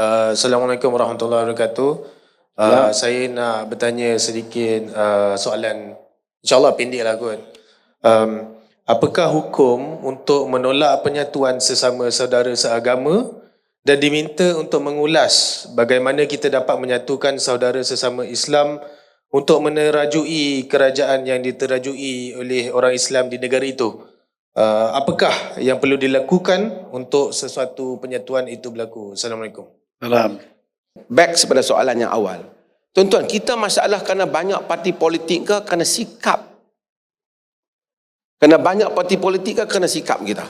Uh, Assalamualaikum warahmatullahi wabarakatuh. Uh, Saya nak bertanya sedikit uh, soalan, insyaAllah pendek lah kot. Um, apakah hukum untuk menolak penyatuan sesama saudara seagama dan diminta untuk mengulas bagaimana kita dapat menyatukan saudara sesama Islam untuk menerajui kerajaan yang diterajui oleh orang Islam di negara itu? Uh, apakah yang perlu dilakukan untuk sesuatu penyatuan itu berlaku? Assalamualaikum. Salam. Back kepada soalan yang awal. Tuan-tuan, kita masalah kerana banyak parti politik ke kerana sikap? Kerana banyak parti politik ke kerana sikap kita?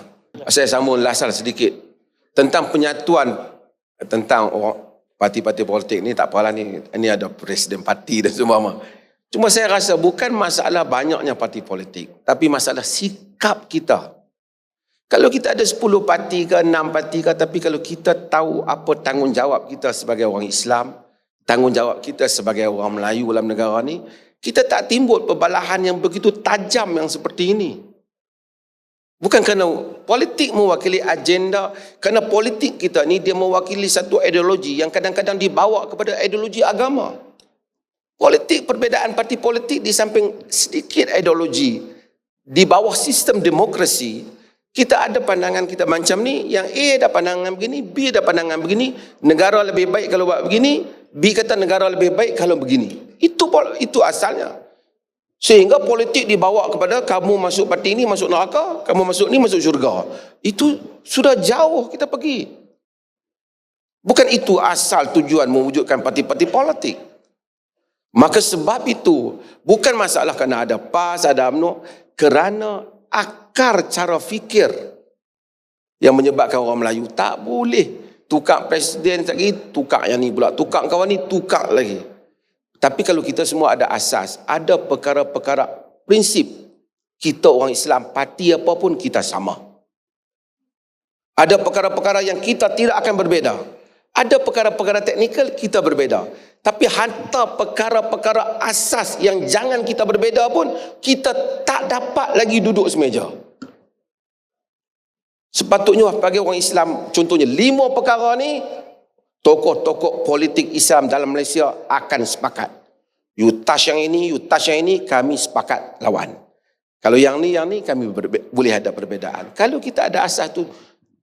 Saya sambung lasal sedikit. Tentang penyatuan, tentang orang parti-parti politik ni tak apalah ni, ni ada presiden parti dan semua. Cuma saya rasa bukan masalah banyaknya parti politik, tapi masalah sikap kita. Kalau kita ada 10 parti ke 6 parti ke tapi kalau kita tahu apa tanggungjawab kita sebagai orang Islam, tanggungjawab kita sebagai orang Melayu dalam negara ni, kita tak timbul perbalahan yang begitu tajam yang seperti ini. Bukan kerana politik mewakili agenda, kerana politik kita ni dia mewakili satu ideologi yang kadang-kadang dibawa kepada ideologi agama. Politik perbezaan parti politik di samping sedikit ideologi di bawah sistem demokrasi kita ada pandangan kita macam ni, yang A ada pandangan begini, B ada pandangan begini, negara lebih baik kalau buat begini, B kata negara lebih baik kalau begini. Itu itu asalnya. Sehingga politik dibawa kepada kamu masuk parti ini masuk neraka, kamu masuk ni masuk syurga. Itu sudah jauh kita pergi. Bukan itu asal tujuan mewujudkan parti-parti politik. Maka sebab itu, bukan masalah kerana ada PAS, ada UMNO, kerana akar cara fikir yang menyebabkan orang Melayu tak boleh tukar presiden lagi, tukar yang ni pula, tukar kawan ni, tukar lagi. Tapi kalau kita semua ada asas, ada perkara-perkara prinsip kita orang Islam, parti apapun kita sama. Ada perkara-perkara yang kita tidak akan berbeza. Ada perkara-perkara teknikal kita berbeza. Tapi hantar perkara-perkara asas yang jangan kita berbeza pun, kita tak dapat lagi duduk semeja. Sepatutnya bagi orang Islam, contohnya lima perkara ni, tokoh-tokoh politik Islam dalam Malaysia akan sepakat. You touch yang ini, you touch yang ini, kami sepakat lawan. Kalau yang ni, yang ni, kami boleh ada perbezaan. Kalau kita ada asas tu,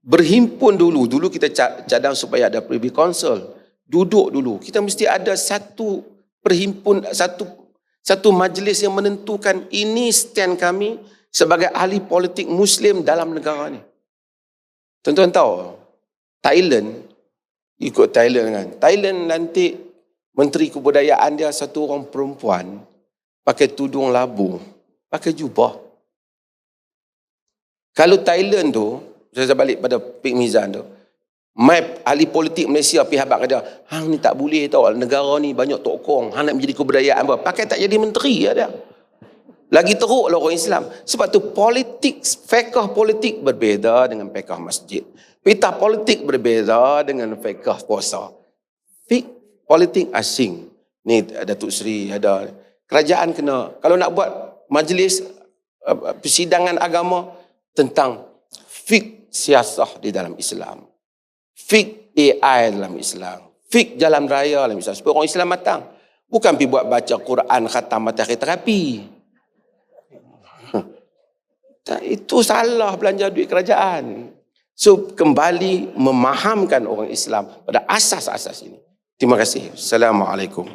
berhimpun dulu. Dulu kita cadang supaya ada privy council duduk dulu. Kita mesti ada satu perhimpun satu satu majlis yang menentukan ini stand kami sebagai ahli politik muslim dalam negara ni. Tuan-tuan tahu Thailand ikut Thailand kan. Thailand nanti menteri kebudayaan dia satu orang perempuan pakai tudung labu, pakai jubah. Kalau Thailand tu, saya balik pada Pik Mizan tu, Map ahli politik Malaysia pihak habak dia, hang ni tak boleh tau negara ni banyak tokong, hang nak menjadi kebudayaan apa? Pakai tak jadi menteri ya dia. Lagi teruk lah orang Islam. Sebab tu politik, fekah politik berbeza dengan fekah masjid. Pita politik berbeza dengan fekah puasa. Fik politik asing. Ni ada Tuk Sri, ada kerajaan kena. Kalau nak buat majlis uh, persidangan agama tentang fik siasah di dalam Islam fik AI dalam Islam, fik jalan raya dalam Islam. Supaya orang Islam matang. Bukan pergi buat baca Quran, khatam matahari terapi. Itu salah belanja duit kerajaan. So, kembali memahamkan orang Islam pada asas-asas ini. Terima kasih. Assalamualaikum.